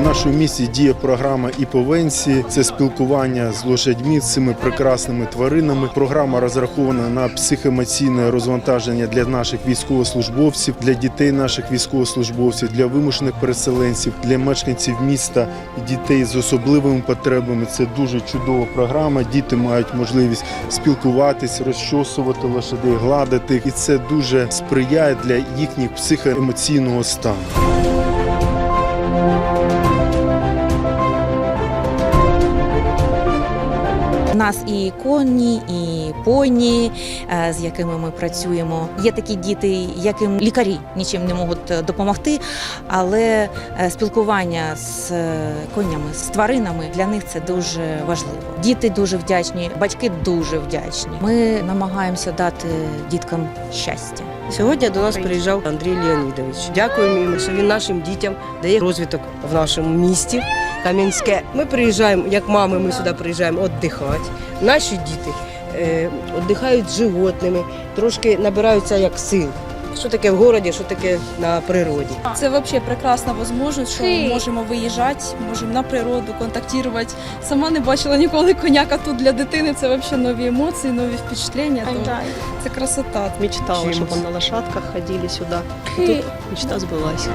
нашому місті діє програма «Іповенції». Це спілкування з лошадьми, з цими прекрасними тваринами. Програма розрахована на психоемоційне розвантаження для наших військовослужбовців, для дітей наших військовослужбовців, для вимушених переселенців, для мешканців міста і дітей з особливими потребами. Це дуже чудова програма. Діти мають можливість спілкуватись, розчосувати лошадей, гладити, і це дуже сприяє для їхніх психоемоційного стану. У нас і коні, і поні, е, з якими ми працюємо. Є такі діти, яким лікарі нічим не можуть е, допомогти, але е, спілкування з конями, з тваринами для них це дуже важливо. Діти дуже вдячні, батьки дуже вдячні. Ми намагаємося дати діткам щастя. Сьогодні до нас приїжджав Андрій Леонідович. Дякуємо йому, що він нашим дітям дає розвиток в нашому місті Кам'янське. Ми приїжджаємо, як мами, ми сюди приїжджаємо віддихати. Наші діти е, віддихають з животними, трошки набираються як сил. Що таке в городі, що таке на природі. Це взагалі прекрасна можливість, що ми можемо виїжджати, можемо на природу контактувати. Сама не бачила ніколи коняка тут для дитини. Це взагалі нові емоції, нові впечатлення. То це красота. Мечтала, чтобы на лошадках ходили сюда. И- Тут мечта сбылась.